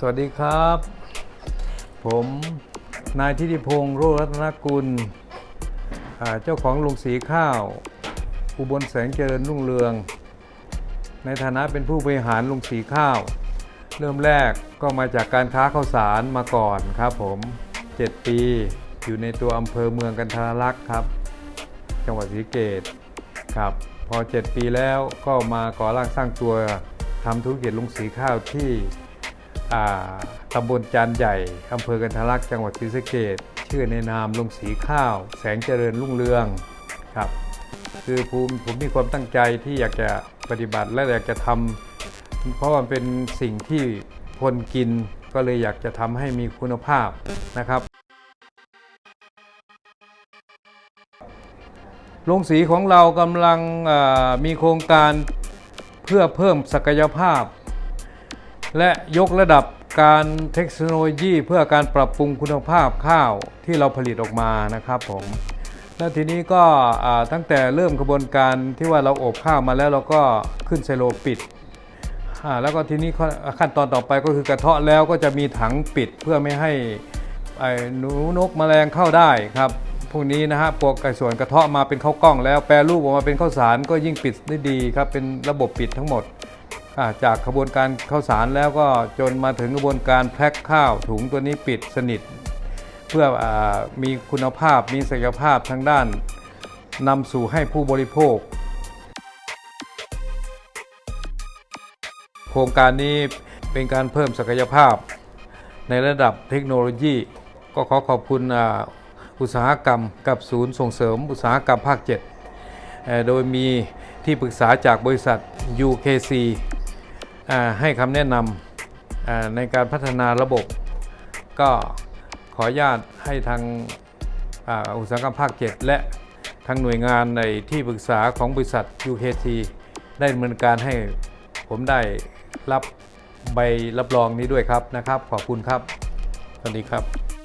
สวัสดีครับ ผมนายทิติพงศ์โรจน์รัตนกุล เจ้าของโรงสีข้าว อุบลแสงเจริญรุ่งเรือง ในฐานะเป็นผู้บริหารโรงสีข้าว เริ่มแรกก็มาจากการค้าข้าวสารมาก่อนครับผม 7 ปีอยู่ในตัวอำเภอเมืองกันทรลักษ์ครับ จังหวัดศรีเกตครับ พอ 7 ปีแล้วก็มาก่อร่างสร้างตัวทำธุรกิจลุงสีข้าวที่ ตำบลจานใหญ่ อำเภอกันทลักษ์จังหวัดศรีสะเกดชื่อในนามลงสีข้าว แสงเจริญรุ่งเรืองครับ คือผมผมมีความตั้งใจที่อยากจะปฏิบัติและอยากจะทำเพราะมันเป็นสิ่งที่คนกินก็เลยอยากจะทำให้มีคุณภาพนะครับโรงสีของเรากำลังมีโครงการเพื่อเพิ่มศักยภาพ และยกระดับการเทคโนโลยีเพื่อการปรับปรุงคุณภาพข้าวที่เราผลิตออกมานะครับผมแล้วทีนี้ก็ตั้งแต่เริ่มกระบวนการที่ว่าเราอบข้าวมาแล้วเราก็ขึ้นไซโลปิดแล้วก็ทีนี้ขั้นตอนต่อไปก็คือกระเทาะแล้วก็จะมีถังปิดเพื่อไม่ให้ไอ้หนูนกแมลงเข้าได้ครับพวกนี้นะฮะพวกไก่ส่วนกระเทาะมาเป็นข้าวกล้องแล้วแปรรูปออกมาเป็นข้าวสารก็ยิ่งปิดได้ดีครับเป็นระบบปิดทั้งหมด จากกระบวนการข้าวสารแล้วก็จนมาถึงกระบวนการแพ็คข้าวถุงตัวนี้ปิดสนิท เพื่ออมีคุณภาพมีศักยภาพทางด้านนำสู่ให้ผู้บริโภค โครงการนี้เป็นการเพิ่มศักยภาพ ในระดับเทคโนโลยี ก็ขอขอบคุณอุตสาหกรรมกับศูนย์ส่งเสริมอุตสาหกรรมภาค7เอ่อโดยมีที่ปรึกษาจากบริษัท UKC ให้คำแนะนำในการพัฒนาระบบ ก็ขออนุญาตให้ทางอ,าอุตสาหกรรมภาค 7 และทางหน่วยงานในที่ปรึกษาของบริษัท UKT ได้ดำเนินการให้ผมได้รับใบรับรองนี้ด้วยครับนะครับ ขอบคุณครับ สวัสดีครับ